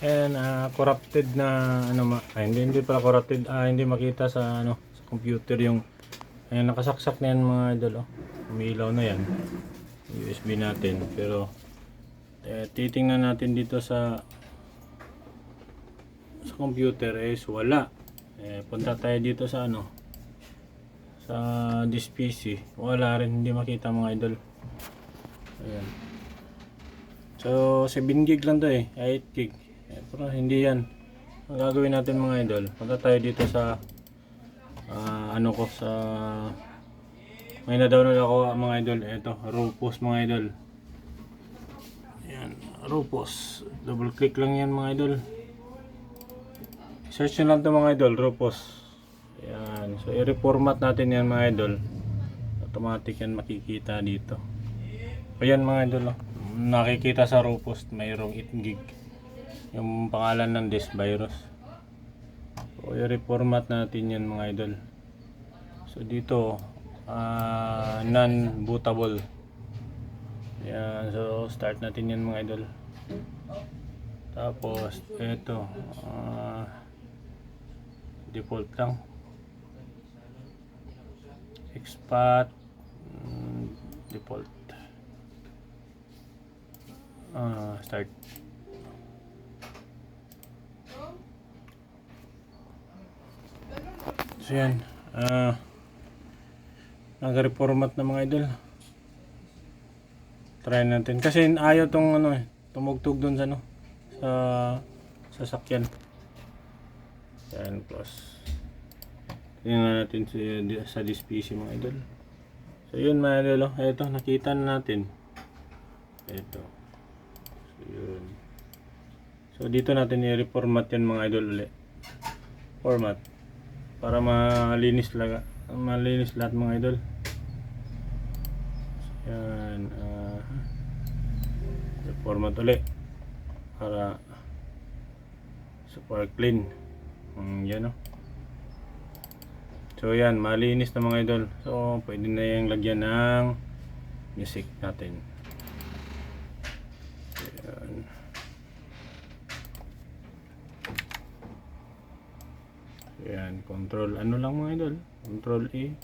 And ah, corrupted na ano ma ay, hindi hindi pala corrupted ah, hindi makita sa ano sa computer yung ay nakasaksak na yan mga idol oh. Umiilaw na yan. USB natin pero eh, titingnan natin dito sa sa computer is wala. Eh, punta tayo dito sa ano sa this PC. Wala rin hindi makita mga idol. Ayan. So, 7 gig lang to eh. 8 gig. Pero hindi yan. Ang gagawin natin mga idol, punta tayo dito sa ah, ano ko sa may na-download ako mga idol. Ito, Rufus mga idol. Ayan, Rufus. Double click lang yan mga idol. Search nyo lang to mga idol, Rufus. Ayan. So, i-reformat natin yan mga idol. Automatic yan makikita dito. Ayan mga idol. Oh. Nakikita sa Rufus, mayroong 8 gig. Yung pangalan ng disk virus. So, i-reformat natin yan mga idol. So, dito, ah, non-bootable. Ayan. So, start natin yan mga idol. Tapos, ito, ah, default lang. Expat, mm, default. Ah, start. So yan. Ah, nag-reformat na mga idol. Try natin. Kasi ayaw tong ano eh, tumugtog dun sa ano, sa sasakyan. Yan plus. Tingnan natin sa, sa PC mga idol. So yun mga idol, oh. eto nakita na natin. Ito. So yun. So dito natin i-reformat yan mga idol ulit. Format. Para malinis laga, malinis lahat mga idol. Yan. ah reformat ulit. Para super clean. Mm, yan oh. So yan, malinis na mga idol. So pwede na yung lagyan ng music natin. Yan. Yan, control ano lang mga idol? Control E.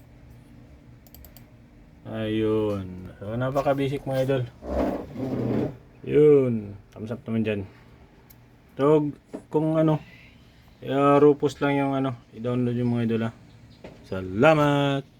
Ayun. So napaka-basic mga idol. Yun. Thumbs up naman dyan. So, kung ano, uh, Rufus lang yung ano, i-download yung mga idol ha. Salamat!